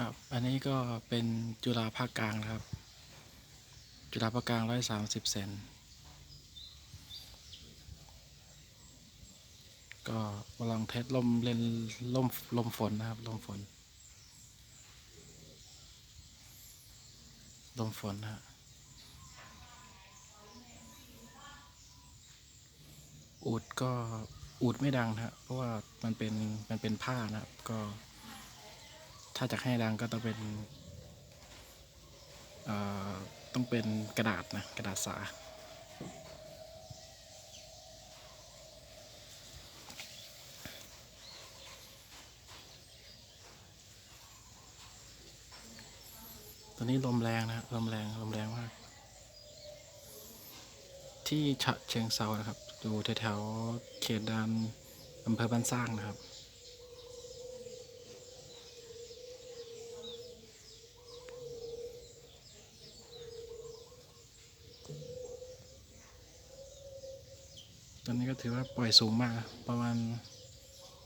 ครับ อันนี้ก็เป็นจุฬาภาคกลางนะครับ จุฬาภาคกลางร้อยสามสิบเซน ก็กำลังเทสลมเล่นลมลมฝนนะครับ ลมฝน ลมฝนนะฮะอูดก็อูดไม่ดังนะฮะเพราะว่ามันเป็นมันเป็นผ้านะครับก็ ถ้าจะให้ดังก็ต้องเป็นต้องเป็นกระดาษนะกระดาษสาตอนนี้ลมแรงนะลมแรงลมแรงมาก ที่ฉะเชิงเซานะครับ อยู่แถวๆเขตดานอำเภอบ้านสร้างนะครับ ตอนนี้ก็ถือว่าปล่อยสูงมากประมาณ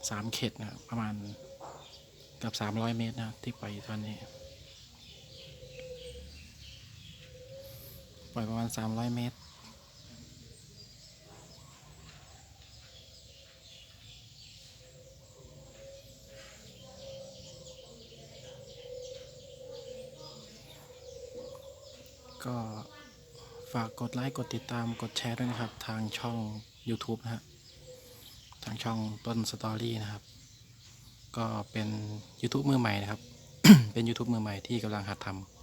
สามเขตนะประมาณกับสามร้อยเมตรนะที่ปล่อยตอนนี้ ปล่อยประมาณสามร้อยเมตรก็ฝากกดไลค์ กดติดตาม กดแชร์ด้วยนะครับ ทางช่อง YouTube นะฮะทางช่องต้นสตอรี่นะครับ ก็เป็น YouTube มือใหม่นะครับ เป็น YouTube มือใหม่ที่กำลังหัดทำ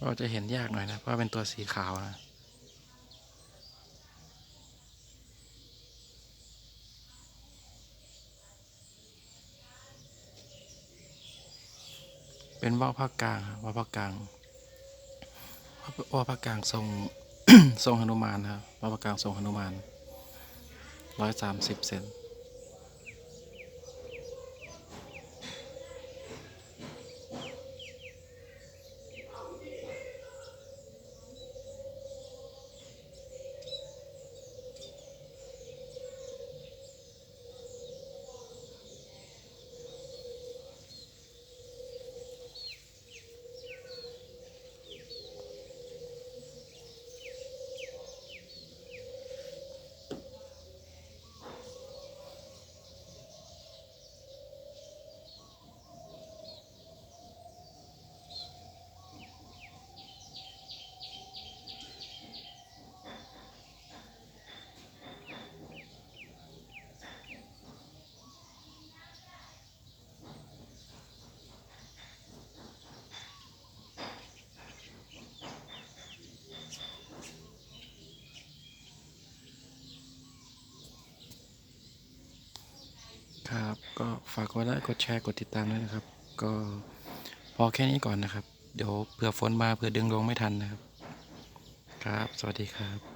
ก็จะเห็นยากหน่อยนะเพราะเป็นตัวสีขาวนะเป็นว่าวภาคกลางครับว่าวภาคกลางว่าวภาคกลางทรงทรงหนุมานครับว่าวภาคกลางทรงหนุมานร้อยสามสิบเซน ครับ ก็ฝากกดไลค์กดแชร์กดติดตามด้วยนะครับ ก็พอแค่นี้ก่อนนะครับ เดี๋ยวเผื่อฝนมาเผื่อดึงลงไม่ทันนะครับ ครับ สวัสดีครับ